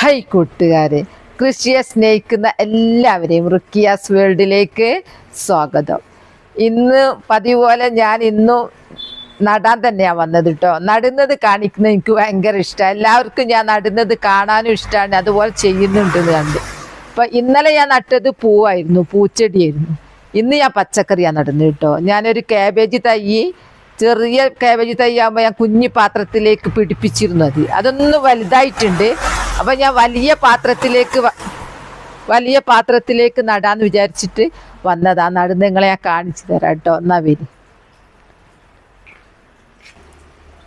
High കൂട്ടുകാരെ കൃഷിയെ സ്നേഹിക്കുന്ന എല്ലാവരെയും റുക്കിയാസ് വേൾഡിലേക്ക് സ്വാഗതം. ഇന്ന് പതിവ് പോലെ ഞാൻ ഇന്നും നടാൻ തന്നെയാണ് വന്നത് കേട്ടോ നടുന്നത് കാണിക്കുന്നത് എനിക്ക് ഭയങ്കര ഇഷ്ടമാണ് എല്ലാവർക്കും ഞാൻ നടുന്നത് കാണാനും ഇഷ്ടമാണ് അതുപോലെ ചെയ്യുന്നുണ്ട് കണ്ട്. അപ്പം ഇന്നലെ ഞാൻ നട്ടത് പൂവായിരുന്നു പൂച്ചെടിയായിരുന്നു. ഇന്ന് ഞാൻ പച്ചക്കറിയാണ് നടുന്നത് കേട്ടോ ഞാനൊരു കാബേജ് തൈ ചെറിയ കാബേജ് തൈ ആകുമ്പോൾ ഞാൻ കുഞ്ഞു പാത്രത്തിലേക്ക് പിടിപ്പിച്ചിരുന്നത്. അതൊന്ന് വലുതായിട്ടുണ്ട്. അപ്പം ഞാൻ വലിയ പാത്രത്തിലേക്ക് വലിയ പാത്രത്തിലേക്ക് നടാന്ന് വിചാരിച്ചിട്ട് വന്നതാ. നടു നിങ്ങളെ ഞാൻ കാണിച്ചു തരാം കേട്ടോ. എന്നാ വരി.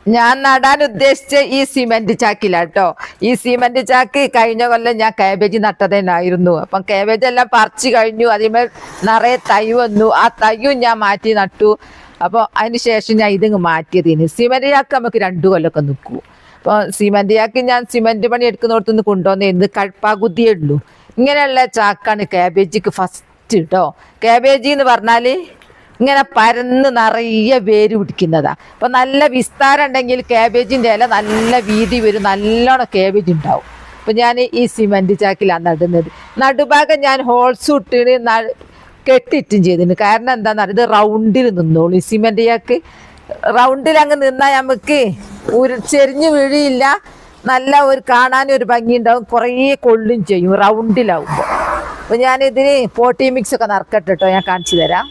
ഞാൻ നടാൻ ഉദ്ദേശിച്ച ഈ സിമെന്റ് ചാക്കിലാട്ടോ ഈ സിമെന്റ് ചാക്ക് കഴിഞ്ഞ കൊല്ലം ഞാൻ കാബേജ് നട്ടതേനായിരുന്നു. അപ്പം കാബേജ് എല്ലാം പറിച്ചു കഴിഞ്ഞു. അതിന്മേൽ നിറയെ തൈ വന്നു. ആ തൈയും ഞാൻ മാറ്റി നട്ടു. അപ്പോൾ അതിന് ശേഷം ഞാൻ ഇതിങ്ങ് മാറ്റിയതിന്. സിമെന്റ് ചാക്ക് നമുക്ക് രണ്ടു കൊല്ലമൊക്കെ നിൽക്കൂ. അപ്പോൾ സിമെന്റ് ചാക്ക് ഞാൻ സിമെന്റ് പണി എടുക്കുന്നിടത്തുനിന്ന് കൊണ്ടുവന്നിരുന്നു പകുതിയേ ഉള്ളൂ. ഇങ്ങനെയുള്ള ചാക്കാണ് കാബേജിക്ക് ഫസ്റ്റ് കേട്ടോ കാബേജി എന്ന് പറഞ്ഞാൽ ഇങ്ങനെ പരന്ന് നിറയെ വേര് പിടിക്കുന്നതാ. അപ്പൊ നല്ല വിസ്താരം ഉണ്ടെങ്കിൽ കാബേജിന്റെ ഇല നല്ല വീതി വരും നല്ലോണം കാബേജ് ഉണ്ടാവും. അപ്പൊ ഞാൻ ഈ സിമെന്റ് ചാക്കിലാണ് നടുന്നത്. നടുഭാഗം ഞാൻ ഹോൾസ് ഇട്ടിന് കെട്ടിയിട്ടും ചെയ്തിന് കാരണം എന്താന്ന് പറയുക ഇത് റൗണ്ടിൽ നിന്നോളൂ. സിമെന്റ് ചാക്ക് റൗണ്ടിൽ അങ്ങ് നിന്നാൽ നമുക്ക് ഒരു ചെരിഞ്ഞു വീഴിയില്ല. നല്ല ഒരു കാണാൻ ഒരു ഭംഗി ഉണ്ടാവും കുറേ കൊള്ളും ചെയ്യും. റൗണ്ടിലാവുമ്പോൾ അപ്പൊ ഞാനിതിന് പോട്ടി മിക്സ് ഒക്കെ നറുക്കട്ടെ കേട്ടോ ഞാൻ കാണിച്ചു തരാം.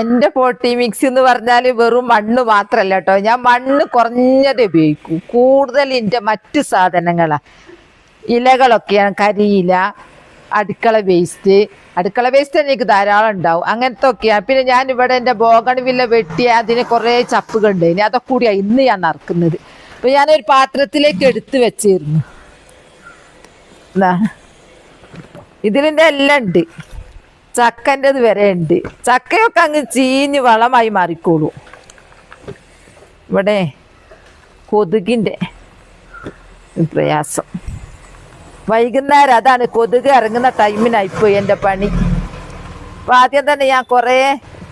എന്റെ പോട്ടി മിക്സ് എന്ന് പറഞ്ഞാൽ വെറും മണ്ണ് മാത്രമല്ല കേട്ടോ ഞാൻ മണ്ണ് കുറഞ്ഞത് ഉപയോഗിക്കും. കൂടുതൽ എന്റെ മറ്റു സാധനങ്ങളാണ് ഇലകളൊക്കെയാണ് കരിയില അടുക്കള വേസ്റ്റ് അടുക്കള വേസ്റ്റ് എനിക്ക് ധാരാളം ഉണ്ടാവും. അങ്ങനത്തെ ഒക്കെയാണ്. പിന്നെ ഞാൻ ഇവിടെ എന്റെ ബോഗൺവില്ല വെട്ടി അതിന് കുറേ ചപ്പുകളുണ്ട് ഇനി അതൊക്കെ കൂടിയാണ് ഇന്ന് ഞാൻ നറുക്കുന്നത്. അപ്പം ഞാനൊരു പാത്രത്തിലേക്ക് എടുത്ത് വെച്ചിരുന്നു. ഇതിലിന്റെ എല്ലാം ഉണ്ട്. ചക്കന്റെത് വരെ ഉണ്ട്. ചക്കയൊക്കെ അങ്ങ് ചീഞ്ഞ് വളമായി മാറിക്കോളൂ. ഇവിടെ കൊതുകിന്റെ പ്രയാസം. വൈകുന്നേരം അതാണ് കൊതുക് ഇറങ്ങുന്ന ടൈമിനായിപ്പോയി എന്റെ പണി. അപ്പം ആദ്യം തന്നെ ഞാൻ കുറേ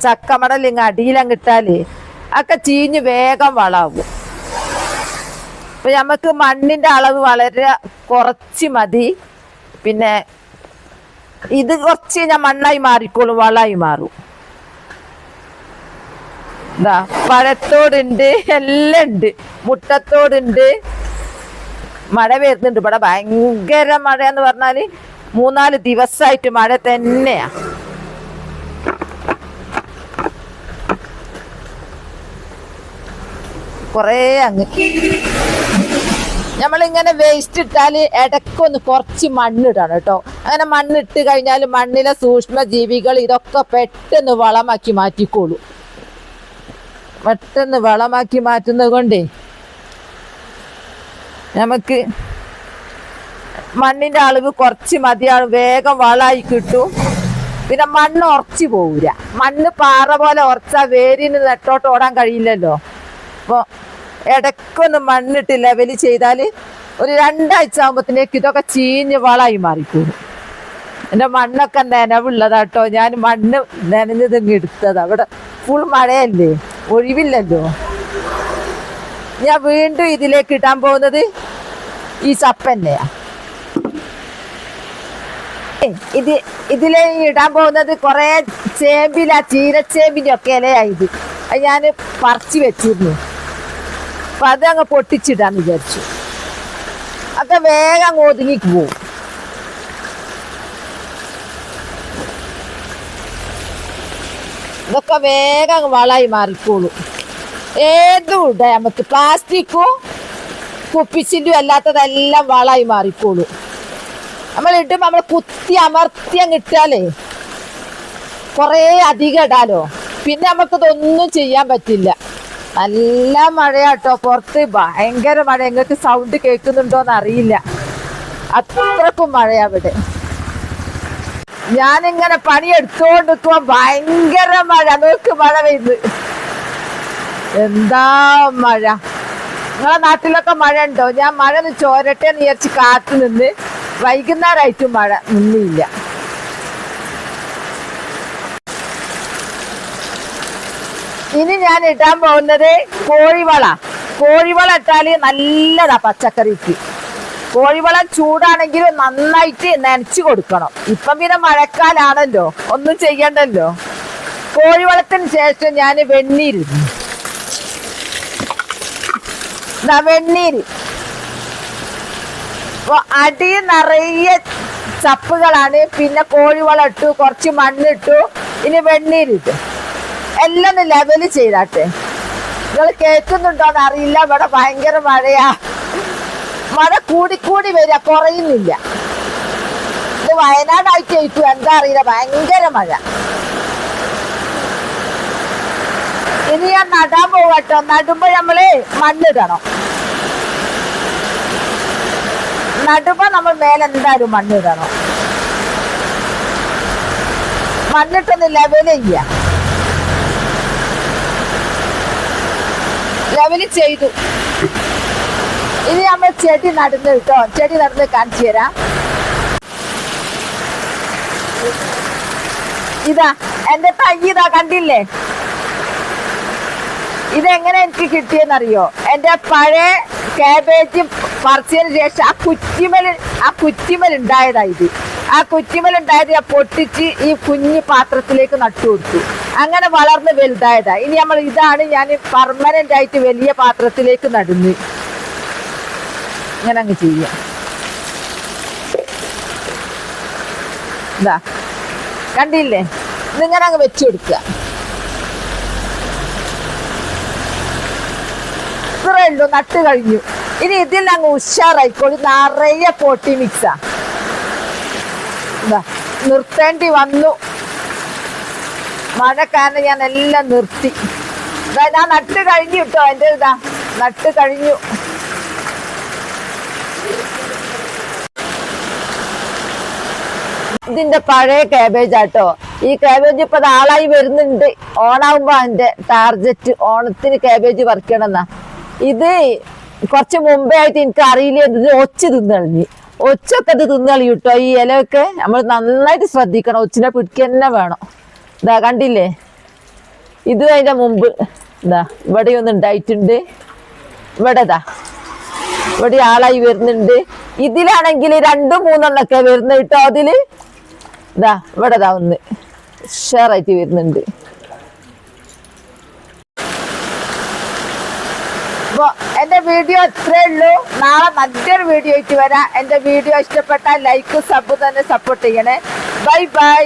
ചക്കമടൽ ഇങ്ങ് അടിയിലങ്ങിട്ടാൽ ഒക്കെ ചീഞ്ഞ് വേഗം വളാവും. അപ്പം നമുക്ക് മണ്ണിന്റെ അളവ് വളരെ കുറച്ച് മതി. പിന്നെ ഇത് കുറച്ച് ഞാൻ മണ്ണായി മാറിക്കോളും വളമായി മാറും. എന്താ പഴത്തോടുണ്ട് എല്ലാം ഉണ്ട്. മുട്ടത്തോടുണ്ട് മഴ വരുന്നുണ്ട്. ഇവിടെ ഭയങ്കര മഴ എന്ന് പറഞ്ഞാൽ മൂന്നാൽ ദിവസമായിട്ട് മഴ തന്നെയാ. കുറേ അങ്ങ് നമ്മളിങ്ങനെ വേസ്റ്റ് ഇട്ടാൽ ഇടയ്ക്കൊന്ന് കുറച്ച് മണ്ണിടണം കേട്ടോ. അങ്ങനെ മണ്ണിട്ട് കഴിഞ്ഞാൽ മണ്ണിലെ സൂക്ഷ്മ ജീവികൾ ഇതൊക്കെ പെട്ടെന്ന് വളമാക്കി മാറ്റിക്കോളൂ. പെട്ടെന്ന് വളമാക്കി മാറ്റുന്നത് കൊണ്ടേ നമുക്ക് മണ്ണിന്റെ അളവ് കുറച്ച് മതിയാണ്. വേഗം വളമായി കിട്ടും. പിന്നെ മണ്ണ് ഉറച്ചു പോകൂല മണ്ണ് പാറ പോലെ ഉറച്ചാ വേരിന് നെട്ടോട്ട് ഓടാൻ കഴിയില്ലല്ലോ. അപ്പോൾ ഇടയ്ക്കൊന്ന് മണ്ണിട്ട് ലെവൽ ചെയ്താൽ ഒരു രണ്ടാഴ്ച ആകുമ്പോഴത്തേക്ക് ഇതൊക്കെ ചീഞ്ഞ് വളമായി മാറിക്കൂടും എന്റെ മണ്ണൊക്കെ നനവുള്ളതാട്ടോ. ഞാൻ മണ്ണ് നനഞ്ഞത് എടുത്തത്. അവിടെ ഫുൾ മഴയല്ലേ? ഒഴിവില്ലല്ലോ. ഞാൻ വീണ്ടും ഇതിലേക്ക് ഇടാൻ പോകുന്നത് ഈ ചപ്പന്നെയാ ഇത് ഇതിലെ ഇടാൻ പോകുന്നത് കുറെ ചേമ്പില ചീരച്ചേമ്പിന്റെ ഒക്കെ ഇലയായത് അത് ഞാൻ പറിച്ചു വെച്ചിരുന്നു. അപ്പൊ അത് അങ്ങ് പൊട്ടിച്ചിടാന്ന് വിചാരിച്ചു. ഒക്കെ വേഗം അങ്ങ് ഒതുങ്ങി പോവും. ഇതൊക്കെ വേഗം വളായി മാറിക്കോളൂ. ഏതും നമുക്ക്? പ്ലാസ്റ്റിക്കും കുപ്പിച്ചിന്റെ അല്ലാത്തതെല്ലാം വളമായി മാറിക്കോളൂ. നമ്മൾ ഇടുമ്പോൾ നമ്മൾ കുത്തി അമർത്തി അങ്ങ് ഇട്ടാലേ കുറേ അധികം ഇടാലോ? പിന്നെ നമുക്കിതൊന്നും ചെയ്യാൻ പറ്റില്ല. നല്ല മഴയാട്ടോ. പുറത്ത് ഭയങ്കര മഴ. എങ്ങൾക്ക് സൗണ്ട് കേൾക്കുന്നുണ്ടോന്ന് അറിയില്ല. അത്രക്കും മഴയാ ഇവിടെ ഞാനിങ്ങനെ പണിയെടുത്തോണ്ടിരിക്കുമ്പോ ഭയങ്കര മഴ. നോക്ക് മഴ പെയ്ത്. എന്താ മഴ? നിങ്ങളെ നാട്ടിലൊക്കെ മഴ ഉണ്ടോ ഞാൻ മഴ ഒന്ന് ചോരട്ടെ എന്ന് വിചാരിച്ച് കാത്തു നിന്ന് വൈകുന്നേരമായിട്ടും മഴ നിന്നില്ല. ഇനി ഞാൻ ഇടാൻ പോകുന്നത് കോഴിവള. കോഴിവള ഇട്ടാൽ നല്ലതാ പച്ചക്കറിക്ക്. കോഴിവളം ചൂടാണെങ്കിലും നന്നായിട്ട് നനച്ചു കൊടുക്കണം. ഇപ്പം പിന്നെ മഴക്കാലാണല്ലോ. ഒന്നും ചെയ്യണ്ടല്ലോ. കോഴിവളത്തിന് ശേഷം ഞാൻ വെണ്ണീര് ഇടുന്നു. ദാ വെണ്ണീര് അടി നിറയെ ചപ്പുകളാണ്. പിന്നെ കോഴിവളം ഇട്ടു കുറച്ച് മണ്ണിട്ടു ഇനി വെണ്ണീരിട്ടു എല്ലാം ലെവൽ ചെയ്താട്ടെ. നിങ്ങൾ കേൾക്കുന്നുണ്ടോന്ന് അറിയില്ല. ഇവിടെ ഭയങ്കര മഴയാ. മഴ കൂടിക്കൂടി വരിക കുറയുന്നില്ല. ഇത് വയനാടായിട്ട് എന്താ അറിയില്ല. ഭയങ്കര മഴ. ഇനി ഞാൻ നടാൻ പോകട്ടോ നടുമ്പോ നമ്മൾ മണ്ണിടണം നടുമ്പോ നമ്മൾ മേലെന്തായാലും മണ്ണിടണം മണ്ണിട്ടൊന്ന് ലെവൽ ചെയ്യ. ലെവൽ ചെയ്തു. ഇനി നമ്മൾ ചെടി നടന്ന് കേട്ടോ. ചെടി നടന്ന് കാണിച്ചു തരാം. ഇതാ എന്റെ തൈ ഇതാ കണ്ടില്ലേ? ഇതെങ്ങനെ എനിക്ക് കിട്ടിയെന്നറിയോ? എന്റെ പഴയ കാബേജ് പറിച്ചതിന് ശേഷം ആ കുറ്റിമൽ ആ കുറ്റിമൽ ഉണ്ടായതാ ഇത്. ആ കുറ്റിമൽ ഉണ്ടായത് ഞാൻ പൊട്ടിച്ച് ഈ കുഞ്ഞു പാത്രത്തിലേക്ക് നട്ടു കൊടുത്തു. അങ്ങനെ വളർന്ന് വലുതായതാ. ഇനി നമ്മൾ ഇതാണ് ഞാൻ പെർമനന്റ് ആയിട്ട് വലിയ പാത്രത്തിലേക്ക് നടുന്നു ഇങ്ങനെ അങ്ങ് ചെയ്യാം. കണ്ടില്ലേ? ഇതിങ്ങനെ അങ്ങ് വെച്ചു കൊടുക്കുക. ഇത്രേ ഉള്ളൂ നട്ട് കഴിഞ്ഞു. ഇനി ഇതിൽ അങ്ങ് ഉഷാറായിക്കോളി. നിറയെ പൊട്ടി മിക്സാ നിർത്തേണ്ടി വന്നു. മഴ കാരണം ഞാൻ എല്ലാം നിർത്തി. ഞാൻ നട്ട് കഴിഞ്ഞു കേട്ടോ എന്റെ ഇതാ. നട്ട് കഴിഞ്ഞു. ഇതിന്റെ പഴയ കാബേജ് ആട്ടോ ഈ കാബേജ് ഇപ്പൊ നാളായി വരുന്നുണ്ട്. ഓണാവുമ്പോ അതിന്റെ ടാർജറ്റ് ഓണത്തിന് കാബേജ് പറിക്കണമെന്നാ. ഇത് കുറച്ച് മുമ്പേ ആയിട്ട് എനിക്ക് അറിയില്ല. ഇത് ഒച്ച തിന്നളിഞ്ഞ് ഒച്ചൊക്കെ ഇത് തിന്നളി കിട്ടോ ഈ ഇലയൊക്കെ നമ്മൾ നന്നായിട്ട് ശ്രദ്ധിക്കണം. ഒച്ചിനെ പിടിക്കന്നെ വേണം. ഇതാ കണ്ടില്ലേ? ഇത് അതിന്റെ മുമ്പ്. ഇതാ ഇവിടെ ഒന്ന് ഉണ്ടായിട്ടുണ്ട്. ഇവിടെ ഇതാ. ഇവിടെ ആളായി വരുന്നുണ്ട്. ഇതിലാണെങ്കിൽ രണ്ടും മൂന്നെണ്ണൊക്കെ വരുന്നു കേട്ടോ അതിൽ ഇതാ ഇവിടെ ഇതാ ഒന്ന്. ഉഷാറായിട്ട് വരുന്നുണ്ട്. അപ്പൊ എന്റെ വീഡിയോ ഇത്രേ ഉള്ളൂ. നാളെ മറ്റൊരു വീഡിയോ ആയിട്ട് വരാം. എന്റെ വീഡിയോ ഇഷ്ടപ്പെട്ടാൽ ലൈക്ക് സബ് തന്നെ സപ്പോർട്ട് ചെയ്യണേ. Bye bye